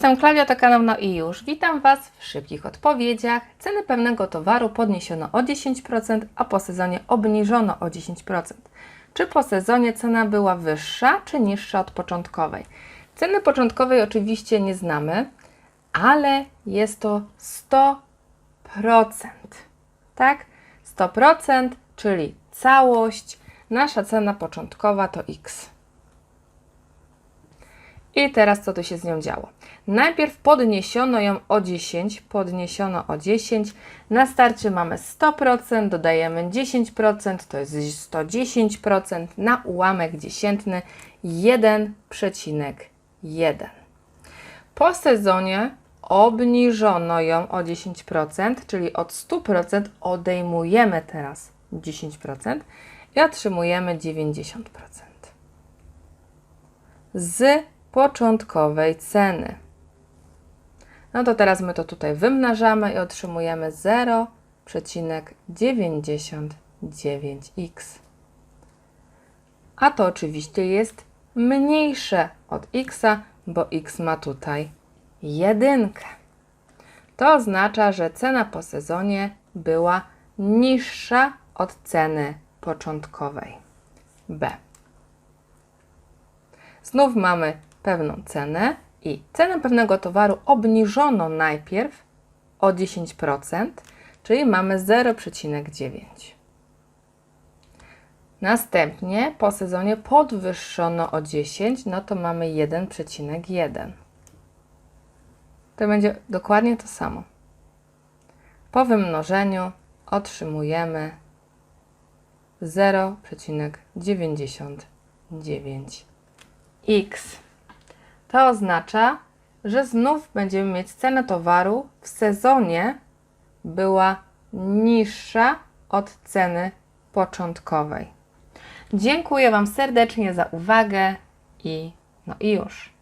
jestem Klaudia, to kanał No i już. Witam Was w szybkich odpowiedziach. Ceny pewnego towaru podniesiono o 10%, a po sezonie obniżono o 10%. Czy po sezonie cena była wyższa czy niższa od początkowej? Ceny początkowej oczywiście nie znamy, ale jest to 100%. Tak? 100%, czyli całość. Nasza cena początkowa to X. I teraz co tu się z nią działo? Najpierw podniesiono ją o 10, podniesiono o 10. Na starcie mamy 100%, dodajemy 10%, to jest 110%, na ułamek dziesiętny 1,1. Po sezonie obniżono ją o 10%, czyli od 100% odejmujemy teraz 10% i otrzymujemy 90% z początkowej ceny. No to teraz my to tutaj wymnażamy i otrzymujemy 0,99x. A to oczywiście jest mniejsze od x, bo x ma tutaj jedynkę. To oznacza, że cena po sezonie była niższa od ceny początkowej. B. Znów mamy pewną cenę i cenę pewnego towaru obniżono najpierw o 10%, czyli mamy 0,9. Następnie po sezonie podwyższono o 10, no to mamy 1,1. To będzie dokładnie to samo. Po wymnożeniu otrzymujemy 0,99x. To oznacza, że znów będziemy mieć cenę towaru w sezonie była niższa od ceny początkowej. Dziękuję Wam serdecznie za uwagę i no i już.